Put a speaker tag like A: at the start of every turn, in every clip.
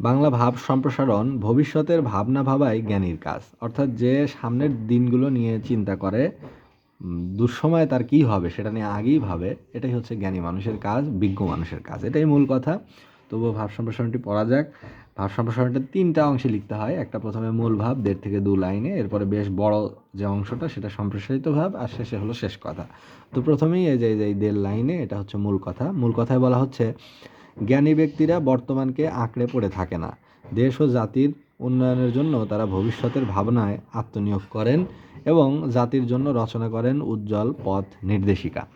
A: বাংলা ভাব সম্প্রসারণ ভবিষ্যতের ভাবনা ভাবাই জ্ঞানীর কাজ। অর্থাৎ যে সামনের দিনগুলো নিয়ে চিন্তা করে দুঃসময়ে তার কী হবে সেটা নিয়ে আগেই ভাবে, এটাই হচ্ছে জ্ঞানী মানুষের কাজ, বিজ্ঞ মানুষের কাজ, এটাই মূল কথা। তবুও ভাব সম্প্রসারণটি পড়া যাক। ভাব সম্প্রসারণটা তিনটা অংশে লিখতে হয়। একটা প্রথমে মূল ভাব, দেড় থেকে দু লাইনে, এরপরে বেশ বড় যে অংশটা সেটা সম্প্রসারিত ভাব, আর শেষে হলো শেষ কথা। তো প্রথমেই এই যে, এই দেড় লাইনে, এটা হচ্ছে মূল কথা। মূল কথায় বলা হচ্ছে জ্ঞানী ব্যক্তিরা বর্তমানকে আঁকড়ে পড়ে থাকে না। দেশ ও জাতির উন্নয়নের জন্য তারা ভবিষ্যতের ভাবনায় আত্মনিয়োগ করেন এবং জাতির জন্য রচনা করেন উজ্জ্বল পথ নির্দেশিকা।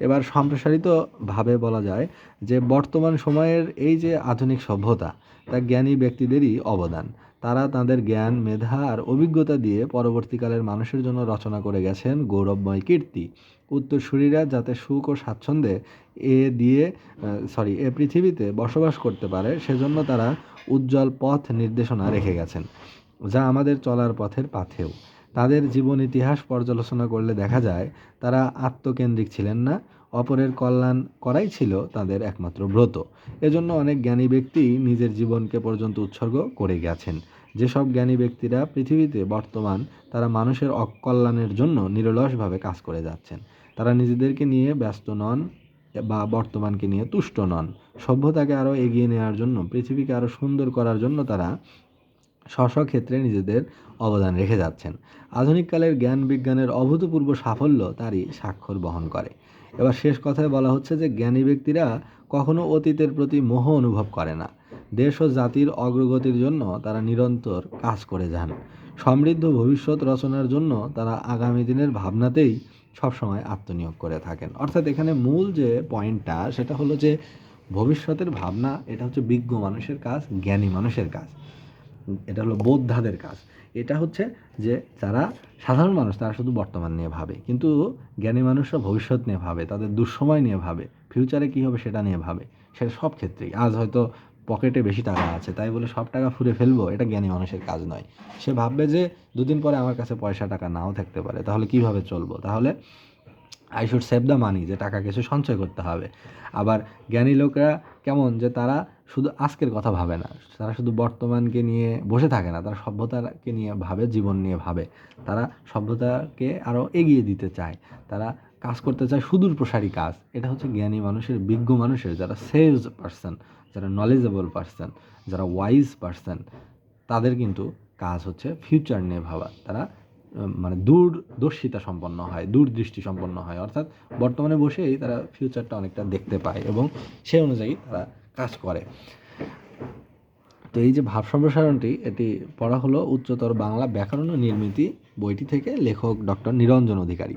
A: এবার সম্প্রসারিতভাবে বলা যায় যে, বর্তমান সময়ের এই যে আধুনিক সভ্যতা, তা জ্ঞানী ব্যক্তিদেরই অবদান। তারা তাদের জ্ঞান, মেধা আর অভিজ্ঞতা দিয়ে পরবর্তীকালের মানুষের জন্য রচনা করে গেছেন গৌরবময় কীর্তি। উত্তরসূরিরা যাতে সুখ ও স্বাচ্ছন্দ্যে এ দিয়ে সরি এ পৃথিবীতে বসবাস করতে পারে, সেজন্য তারা উজ্জ্বল পথ নির্দেশনা রেখে গেছেন, যা আমাদের চলার পথের পাথেও। তাদের জীবন ইতিহাস পর্যালোচনা করলে দেখা যায়, তারা আত্মকেন্দ্রিক ছিলেন না অপরের কল্যাণ করাই ছিল তাদের একমাত্র ব্রত। এজন্য অনেক জ্ঞানী ব্যক্তি নিজের জীবনকে পর্যন্ত উৎসর্গ করে গেছেন। যেসব জ্ঞানী ব্যক্তিরা পৃথিবীতে বর্তমান, তারা মানুষের অকল্যাণের জন্য নিরলসভাবে কাজ করে যাচ্ছেন। তারা নিজেদেরকে নিয়ে ব্যস্ত নন বা বর্তমানকে নিয়ে তুষ্ট নন। সভ্যতাকে আরও এগিয়ে নেওয়ার জন্য, পৃথিবীকে আরও সুন্দর করার জন্য তারা স্ব ক্ষেত্রে নিজেদের অবদান রেখে যাচ্ছেন। আধুনিককালের জ্ঞান বিজ্ঞানের অভূতপূর্ব সাফল্য তারই স্বাক্ষর বহন করে। এবার শেষ কথায় বলা হচ্ছে যে জ্ঞানী ব্যক্তিরা কখনো অতীতের প্রতি মোহ অনুভব করে না। দেশ ও জাতির অগ্রগতির জন্য তারা নিরন্তর কাজ করে যান। সমৃদ্ধ ভবিষ্যৎ রচনার জন্য তারা আগামী দিনের ভাবনাতেই সবসময় আত্মনিয়োগ করে থাকেন। অর্থাৎ এখানে মূল যে পয়েন্টটা, সেটা হলো যে ভবিষ্যতের ভাবনা, এটা হচ্ছে বিজ্ঞ মানুষের কাজ, জ্ঞানী মানুষের কাজ। এটা হলো বোদ্ধাদের কাজ। এটা হচ্ছে যে যারা সাধারণ মানুষ, তারা শুধু বর্তমান নিয়ে ভাবে, কিন্তু জ্ঞানী মানুষরা ভবিষ্যৎ নিয়ে ভাবে, তাদের দুঃসময় নিয়ে ভাবে ফিউচারে কী হবে সেটা নিয়ে ভাবে। সেটা সব ক্ষেত্রেই। আজ হয়তো পকেটে বেশি টাকা আছে, তাই বলে সব টাকা ফুরে ফেলব, এটা জ্ঞানী মানুষের কাজ নয়। সে ভাববে যে দুদিন পরে আমার কাছে পয়সা, টাকা নাও থাকতে পারে, তাহলে কীভাবে চলবো? তাহলে I should save the money যে টাকা কিছু সঞ্চয় করতে হবে। আবার জ্ঞানী লোকরা কেমন? যে তারা শুধু আজকের কথা ভাবে না, তারা শুধু বর্তমানকে নিয়ে বসে থাকে না, তারা সভ্যতাকে নিয়ে ভাবে, জীবন নিয়ে ভাবে। তারা সভ্যতাকে আরও এগিয়ে দিতে চায়, তারা কাজ করতে চায় সুদূর প্রসারী কাজ। এটা হচ্ছে জ্ঞানী মানুষের, বিজ্ঞ মানুষের, যারা সেলস পার্সন যারা নলেজেবল পার্সন যারা ওয়াইজ পার্সন তাদের কিন্তু কাজ হচ্ছে ফিউচার নিয়ে ভাবা। তারা মানে দূরদর্শিতা সম্পন্ন হয়, দূরদৃষ্টি সম্পন্ন হয়। অর্থাৎ বর্তমানে বসেই তারা ফিউচারটা অনেকটা দেখতে পায় এবং সেই অনুযায়ী তারা কাজ করে। তো এই যে ভাব সম্প্রসারণটি, এটি পড়া হলো উচ্চতর বাংলা ব্যাকরণ ও নির্মিতি বইটি থেকে লেখক ডক্টর নিরঞ্জন অধিকারী।